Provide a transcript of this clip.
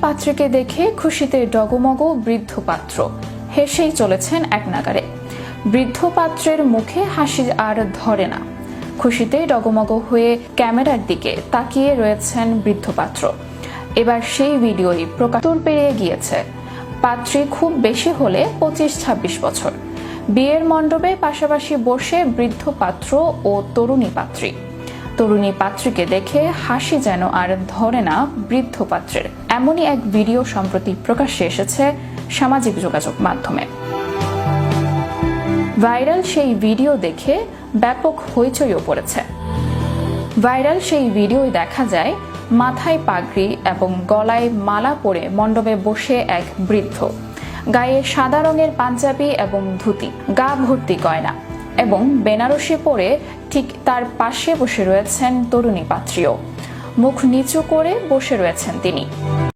পাত্রকে দেখে খুশিতে ডগমগ বৃদ্ধ পাত্র। হেসেই চলেছেন এক নাগারে। বৃদ্ধ পাত্রের মুখে হাসি আর ধরে না। খুশিতে ডগমগ হয়ে ক্যামেরার দিকে তাকিয়ে রয়েছেন বৃদ্ধ পাত্র। এবার সেই ভিডিওই প্রকাশর পেরিয়ে গিয়েছে। পাত্রী খুব বেশি হলে পঁচিশ ছাব্বিশ বছর। বিয়ের মণ্ডপে পাশাপাশি বসে বৃদ্ধ পাত্র ও তরুণী পাত্রী। তরুণী পাত্রীকে দেখে হাসি যেন আর ধরে না বৃদ্ধ পাত্রের। এমনই এক ভিডিও সম্প্রতি প্রকাশ্যে এসেছে সামাজিক যোগাযোগ মাধ্যমে। ভাইরাল সেই ভিডিও দেখে ব্যাপক হইচইও পড়েছে। ভাইরাল সেই ভিডিওয় দেখা যায় মাথায় পাগড়ি এবং গলায় মালা পরে মণ্ডপে বসে এক বৃদ্ধ। গায়ে সাদা রঙের পাঞ্জাবি এবং ধুতি, গা ভর্তি গয়না। এবং বেনারসি পরে ঠিক তার পাশে বসে রয়েছেন তরুণী পাত্রীও। মুখ নিচু করে বসে রয়েছেন তিনি।